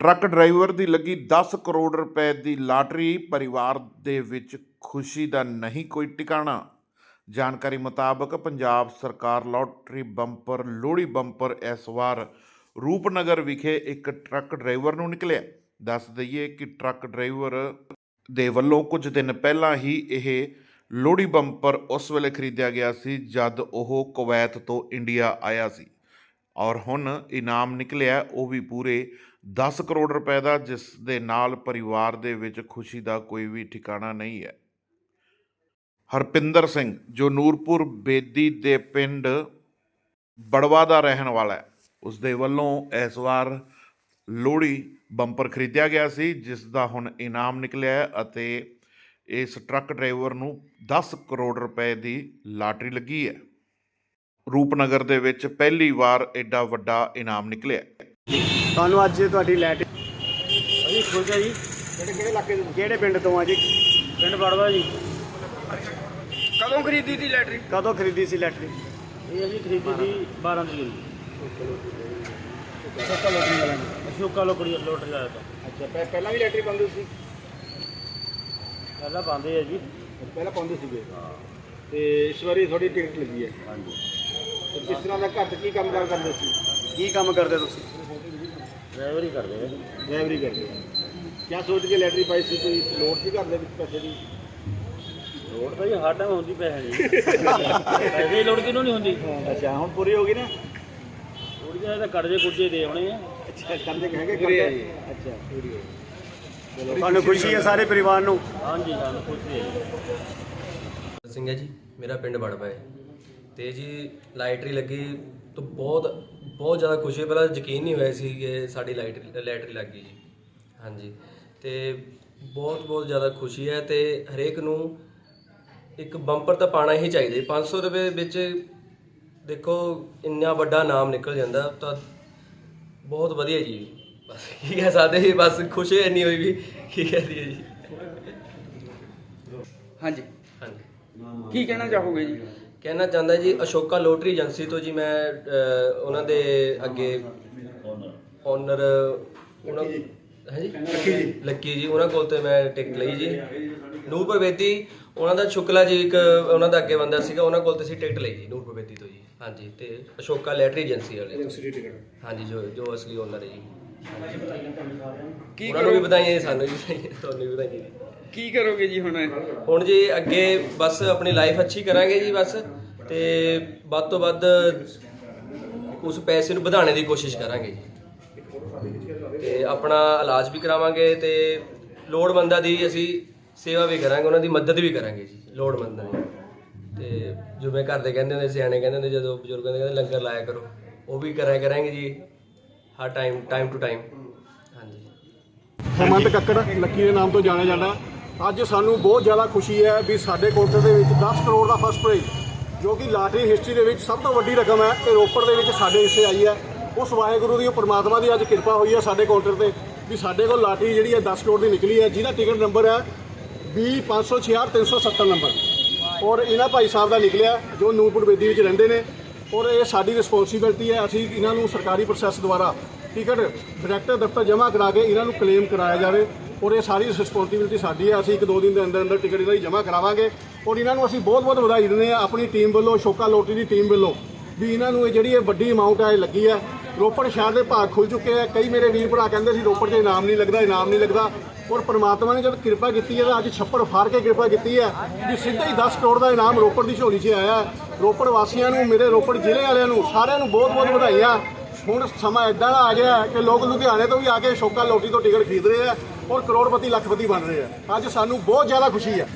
Truck driver ਦੀ ਲੱਗੀ 10 ਕਰੋੜ ਰੁਪਏ ਦੀ lottery, ਪਰਿਵਾਰ ਦੇ ਵਿੱਚ ਖੁਸ਼ੀ ਦਾ ਨਹੀਂ ਕੋਈ ਟਿਕਾਣਾ। ਜਾਣਕਾਰੀ ਮੁਤਾਬਕ ਪੰਜਾਬ ਸਰਕਾਰ ਲਾਟਰੀ ਬੰਪਰ, ਲੋਹੜੀ ਬੰਪਰ ਇਸ ਵਾਰ ਰੂਪਨਗਰ ਵਿਖੇ ਇੱਕ ਟਰੱਕ ਡਰਾਈਵਰ ਨੂੰ ਨਿਕਲਿਆ। ਦੱਸ ਦਈਏ ਕਿ ਟਰੱਕ ਡਰਾਈਵਰ ਦੇ ਵੱਲੋਂ ਕੁਝ ਦਿਨ ਪਹਿਲਾਂ ਹੀ ਇਹ ਲੋਹੜੀ ਬੰਪਰ ਉਸ ਵੇਲੇ ਖਰੀਦਿਆ ਗਿਆ ਸੀ ਜਦ ਉਹ ਕੁਵੈਤ ਤੋਂ ਇੰਡੀਆ ਆਇਆ ਸੀ। ਔਰ ਹੁਣ ਇਨਾਮ ਨਿਕਲਿਆ, ਉਹ ਵੀ ਪੂਰੇ 10 ਕਰੋੜ ਰੁਪਏ ਦਾ, ਜਿਸ ਦੇ ਨਾਲ ਪਰਿਵਾਰ ਦੇ ਵਿੱਚ ਖੁਸ਼ੀ ਦਾ ਕੋਈ ਵੀ ਠਿਕਾਣਾ ਨਹੀਂ ਹੈ। ਹਰਪਿੰਦਰ ਸਿੰਘ, ਜੋ ਨੂਰਪੁਰ ਬੇਦੀ ਦੇ ਪਿੰਡ ਬੜਵਾ ਦਾ ਰਹਿਣ ਵਾਲਾ ਹੈ, ਉਸ ਦੇ ਵੱਲੋਂ ਇਸ ਵਾਰ ਲੋਹੜੀ ਬੰਪਰ ਖਰੀਦਿਆ ਗਿਆ ਸੀ, ਜਿਸ ਦਾ ਹੁਣ ਇਨਾਮ ਨਿਕਲਿਆ ਅਤੇ ਇਸ ਟਰੱਕ ਡਰਾਈਵਰ ਨੂੰ 10 ਕਰੋੜ ਰੁਪਏ ਦੀ ਲਾਟਰੀ ਲੱਗੀ ਹੈ। ਰੂਪਨਗਰ ਦੇ ਵਿੱਚ ਪਹਿਲੀ ਵਾਰ ਐਡਾ ਵੱਡਾ ਇਨਾਮ ਨਿਕਲਿਆ। ਤੁਹਾਨੂੰ ਅੱਜ ਤੁਹਾਡੀ ਲੈਟ ਅਸੀਂ ਖੁਸ਼ ਆ ਜੀ। ਕਿਹੜੇ ਕਿਹੜੇ ਇਲਾਕੇ ਤੋਂ? ਕਿਹੜੇ ਪਿੰਡ ਤੋਂ ਆ ਜੀ? ਪਿੰਡ ਬੜਵਾ ਜੀ। ਕਦੋਂ ਖਰੀਦੀ ਸੀ ਲੈਟਰੀ ਕਦੋਂ ਖਰੀਦੀ ਸੀ ਲੈਟਰੀ ਇਹ ਅਸੀਂ ਖਰੀਦੀ ਸੀ 12 ਤਰੀਕ ਨੂੰ। ਸੱਤਾ ਲੋਟਰੀ ਵਾਲਾ ਅਸ਼ੋਕਾ ਲੋਕੜੀ ਲੋਟਰੀ ਲਾਇਆ ਤਾਂ। ਅੱਛਾ ਪਹਿਲਾਂ ਵੀ ਲੈਟਰੀ ਪਾਉਂਦੇ ਸੀ? ਪਹਿਲਾਂ ਪਾਉਂਦੇ ਆ ਜੀ। ਪਹਿਲਾਂ ਪਾਉਂਦੇ ਸੀਗੇ? ਤੇ ਇਸ ਵਾਰੀ ਤੁਹਾਡੀ ਟਿਕਟ ਲੱਗੀ ਹੈ? ਹਾਂਜੀ। ਕਿਸ ਤਰ੍ਹਾਂ ਦਾ ਘਰ 'ਚ ਕੀ ਕੰਮ ਕਾਰ ਕਰਦੇ ਸੀ? ਕੀ ਕੰਮ ਕਰਦੇ ਤੁਸੀਂ? ਡਰਾਈਵਰ ਹੀ ਕਰਦੇ ਆ। ਡਰਾਈਵਰੀ ਕਰਦੇ ਕੀ ਸੋਚ ਕੇ ਲੈਟਰੀ ਪਾਈ ਸੀ? ਕੋਈ ਲੋੜ ਸੀ ਘਰ ਦੇ ਵਿੱਚ ਪੈਸੇ ਦੀ? ਲੋੜ ਤਾਂ ਜੀ ਹਰ ਟਾਈਮ ਹੁੰਦੀ ਪੈਸੇ ਦੀ। ਪੈਸੇ ਦੀ ਲੋੜ ਕਿਹਨੂੰ ਨਹੀਂ ਹੁੰਦੀ? ਅੱਛਾ ਹੁਣ ਪੂਰੀ ਹੋ ਗਈ ਨਾ? ਥੋੜੀ ਜਿਹੀ ਤਾਂ ਕਰਜ਼ੇ ਕੁਰਜ਼ੇ ਦੇ ਆਉਣੇ ਆ। ਅੱਛਾ ਕਰਜ਼ੇ ਹੈਗੇ ਕਰਜ਼ੇ ਅੱਛਾ ਪੂਰੀ ਹੋ ਗਈ ਤੁਹਾਨੂੰ ਖੁਸ਼ੀ ਹੈ ਸਾਰੇ ਪਰਿਵਾਰ ਨੂੰ? ਹਾਂਜੀ ਸਾਨੂੰ ਖੁਸ਼ੀ ਹੈ ਸਿੰਘ ਹੈ ਜੀ ਮੇਰਾ ਪਿੰਡ ਬੜਪਾ ਹੈ। ਤੇ ਜੀ ਲਾਈਟਰੀ ਲੱਗੀ ਤਾਂ ਬਹੁਤ ਬਹੁਤ ਜ਼ਿਆਦਾ ਖੁਸ਼ੀ ਹੋਈ। ਪਹਿਲਾਂ ਯਕੀਨ ਨਹੀਂ ਹੋਇਆ ਸੀ ਕਿ ਸਾਡੀ ਲਾਈਟਰੀ ਲਾਈਟਰੀ ਲੱਗ ਗਈ ਜੀ। ਹਾਂਜੀ। ਤੇ ਬਹੁਤ ਬਹੁਤ ਜ਼ਿਆਦਾ ਖੁਸ਼ੀ ਹੈ ਤੇ ਹਰੇਕ ਨੂੰ ਇੱਕ ਬੰਪਰ ਤਾਂ ਪਾਣਾ ਹੀ ਚਾਹੀਦਾ। ਜੀ। 500 ਰੁਪਏ ਵਿੱਚ ਦੇਖੋ ਇੰਨਾ ਵੱਡਾ ਨਾਮ ਨਿਕਲ ਜਾਂਦਾ ਤਾਂ ਬਹੁਤ ਵਧੀਆ ਜੀ। ਬਸ ਕੀ ਕਹਿ ਸਕਦੇ ਜੀ ਬਸ ਖੁਸ਼ੀ ਇੰਨੀ ਹੋਈ ਵੀ ਕੀ ਕਹਿ ਦਈਏ ਜੀ। ਹਾਂਜੀ। ਹਾਂਜੀ। ਕੀ ਕਹਿਣਾ ਚਾਹੋਗੇ ਜੀ? ਕਹਿਣਾ ਚਾਹੁੰਦਾ ਜੀ ਅਸ਼ੋਕਾ ਲੋਟਰੀ ਏਜੰਸੀ ਤੋਂ ਜੀ ਮੈਂ ਅਹ, ਉਹਨਾਂ ਦੇ ਅੱਗੇ ਓਨਰ ਉਹਨਾਂ ਹਾਂਜੀ ਲੱਕੀ ਜੀ। ਲੱਕੀ ਜੀ ਉਹਨਾਂ ਕੋਲ ਤੇ ਮੈਂ ਟਿਕਟ ਲਈ ਜੀ। ਨੂਰਪੁਰ ਬੇਦੀ ਉਹਨਾਂ ਦਾ ਸ਼ੁਕਲਾ ਜੀ ਇੱਕ ਉਹਨਾਂ ਦਾ ਅੱਗੇ ਬੰਦਾ ਸੀਗਾ ਉਹਨਾਂ ਕੋਲ ਤੇ ਅਸੀਂ ਟਿਕਟ ਲਈ ਜੀ ਨੂਰਪੁਰ ਬੇਦੀ ਤੋਂ ਜੀ। ਹਾਂਜੀ ਤੇ ਅਸ਼ੋਕਾ ਲੈਟਰੀ ਏਜੰਸੀ ਵਾਲੇ ਤੋਂ। ਹਾਂਜੀ ਜੋ ਜੋ ਅਸਲੀ ਓਨਰ ਹੈ ਜੀ। ਕੀ ਉਹਨਾਂ ਨੂੰ ਵੀ ਵਧਾਈਆਂ ਜੀ ਸਾਨੂੰ ਵੀ ਵਧਾਈਆਂ ਤੁਹਾਨੂੰ ਵੀ ਵਧਾਈਆਂ ਜੀ। ਕੀ ਕਰੋਗੇ ਜੀ ਹੁਣ? ਹੁਣ ਜੀ ਅੱਗੇ ਬਸ ਆਪਣੀ ਲਾਈਫ ਅੱਛੀ ਕਰਾਂਗੇ ਜੀ ਬਸ ਤੇ ਵੱਧ ਤੋਂ ਵੱਧ ਉਸ ਪੈਸੇ ਨੂੰ ਵਧਾਉਣ ਦੀ ਕੋਸ਼ਿਸ਼ ਕਰਾਂਗੇ ਜੀ। ਤੇ ਆਪਣਾ ਇਲਾਜ ਵੀ ਕਰਾਵਾਂਗੇ ਤੇ ਲੋੜਵੰਦਾਂ ਦੀ ਅਸੀਂ ਸੇਵਾ ਵੀ ਕਰਾਂਗੇ ਉਹਨਾਂ ਦੀ ਮਦਦ ਵੀ ਕਰਾਂਗੇ ਜੀ ਲੋੜਵੰਦਾਂ ਦੀ। ਤੇ ਜਿਵੇਂ ਘਰ ਦੇ ਕਹਿੰਦੇ ਹੁੰਦੇ ਸਿਆਣੇ ਕਹਿੰਦੇ ਹੁੰਦੇ ਜਦੋਂ ਬਜ਼ੁਰਗਾਂ ਦੇ ਕਹਿੰਦੇ ਲੰਗਰ ਲਾਇਆ ਕਰੋ ਉਹ ਵੀ ਕਰਾਇਆ ਕਰਾਂਗੇ ਜੀ ਹਰ ਟਾਈਮ ਟਾਈਮ ਟੂ ਟਾਈਮ ਹਾਂਜੀ। ਹੇਮੰਤ ਕੱਕੜ ਲੱਕੀ ਦੇ ਨਾਮ ਤੋਂ ਜਾਣਿਆ ਜਾਂਦਾ। ਅੱਜ ਸਾਨੂੰ ਬਹੁਤ ਜ਼ਿਆਦਾ ਖੁਸ਼ੀ ਹੈ ਵੀ ਸਾਡੇ ਕਾਊਂਟਰ ਦੇ ਵਿੱਚ 10 ਕਰੋੜ ਦਾ ਫਸਟ ਪ੍ਰਾਈਜ਼, ਜੋ ਕਿ ਲਾਟਰੀ ਹਿਸਟਰੀ ਦੇ ਵਿੱਚ ਸਭ ਤੋਂ ਵੱਡੀ ਰਕਮ ਹੈ ਤੇ ਰੋਪੜ ਦੇ ਵਿੱਚ ਸਾਡੇ ਹਿੱਸੇ ਆਈ ਹੈ। ਉਸ ਵਾਹਿਗੁਰੂ ਦੀ, ਉਹ ਪ੍ਰਮਾਤਮਾ ਦੀ ਅੱਜ ਕਿਰਪਾ ਹੋਈ ਹੈ ਸਾਡੇ ਕਾਊਂਟਰ ਤੇ, ਵੀ ਸਾਡੇ ਕੋਲ ਲਾਟਰੀ ਜਿਹੜੀ ਹੈ 10 ਕਰੋੜ ਦੀ ਨਿਕਲੀ ਹੈ, ਜਿਹਦਾ ਟਿਕਟ ਨੰਬਰ ਹੈ 2056370 ਨੰਬਰ। ਔਰ ਇਹਨਾਂ ਭਾਈ ਸਾਹਿਬ ਦਾ ਨਿਕਲਿਆ, ਜੋ ਨੂਰਪੁਰ ਬੇਦੀ ਵਿੱਚ ਰਹਿੰਦੇ ਨੇ, ਔਰ ਇਹ ਸਾਡੀ ਰਿਸਪੌਂਸਿਬਿਲਟੀ ਹੈ, ਅਸੀਂ ਇਹਨਾਂ ਨੂੰ ਸਰਕਾਰੀ ਪ੍ਰੋਸੈਸ ਦੁਆਰਾ ਟਿਕਟ ਡਾਇਰੈਕਟਰ ਦਫ਼ਤਰ ਜਮ੍ਹਾਂ ਕਰਾ ਕੇ ਇਹਨਾਂ ਨੂੰ ਕਲੇਮ ਕਰਾਇਆ ਜਾਵੇ। ਔਰ ਇਹ ਸਾਰੀ ਰਿਸਪੌਂਸਿਬਿਲਟੀ ਸਾਡੀ ਹੈ, ਅਸੀਂ ਇੱਕ ਦੋ ਦਿਨ ਦੇ ਅੰਦਰ ਅੰਦਰ ਟਿਕਟ ਇਹਨਾਂ ਦੀ ਜਮ੍ਹਾਂ ਕਰਾਵਾਂਗੇ। ਔਰ ਇਹਨਾਂ ਨੂੰ ਅਸੀਂ ਬਹੁਤ ਬਹੁਤ ਵਧਾਈ ਦਿੰਦੇ ਹਾਂ, ਆਪਣੀ ਟੀਮ ਵੱਲੋਂ, ਸ਼ੋਕਾ ਲੋਟਰੀ ਦੀ ਟੀਮ ਵੱਲੋਂ, ਵੀ ਇਹਨਾਂ ਨੂੰ ਇਹ ਜਿਹੜੀ ਇਹ ਵੱਡੀ ਅਮਾਉਂਟ ਹੈ ਇਹ ਲੱਗੀ ਹੈ। ਰੋਪੜ ਸ਼ਹਿਰ ਦੇ ਭਾਗ ਖੁੱਲ ਚੁੱਕੇ ਆ ਕਈ ਮੇਰੇ ਵੀਰ ਭਰਾ ਕਹਿੰਦੇ ਸੀ, ਰੋਪੜ 'ਚ ਇਨਾਮ ਨਹੀਂ ਲੱਗਦਾ, ਇਨਾਮ ਨਹੀਂ ਲੱਗਦਾ। ਔਰ ਪਰਮਾਤਮਾ ਨੇ ਜਦ ਕਿਰਪਾ ਕੀਤੀ ਹੈ, ਤਾਂ ਅੱਜ ਛੱਪੜ ਫਾੜ ਕੇ ਕਿਰਪਾ ਕੀਤੀ ਹੈ, ਵੀ ਸਿੱਧਾ ਹੀ 10 ਕਰੋੜ ਦਾ ਇਨਾਮ ਰੋਪੜ ਦੀ ਝੋਲੀ 'ਚ ਆਇਆ ਰੋਪੜ ਵਾਸੀਆਂ ਨੂੰ, ਮੇਰੇ ਰੋਪੜ ਜ਼ਿਲ੍ਹੇ ਵਾਲਿਆਂ ਨੂੰ, ਸਾਰਿਆਂ ਨੂੰ ਬਹੁਤ ਬਹੁਤ ਵਧਾਈਆਂ। ਹੁਣ ਸਮਾਂ ਇਦਾਂ ਦਾ ਆ ਗਿਆ ਕਿ ਲੋਕ ਲੁਧਿਆਣੇ ਤੋਂ ਵੀ ਆ ਕੇ ਸ਼ੋਕਾ ਲੋਟਰੀ ਤੋਂ ਟਿਕਟ ਖਰੀਦ ਰਹੇ ਆ ਔਰ ਕਰੋੜਪਤੀ ਲੱਖਪਤੀ ਬਣ ਰਹੇ ਆ। ਅੱਜ ਸਾਨੂੰ ਬਹੁਤ ਜ਼ਿਆਦਾ ਖੁਸ਼ੀ ਹੈ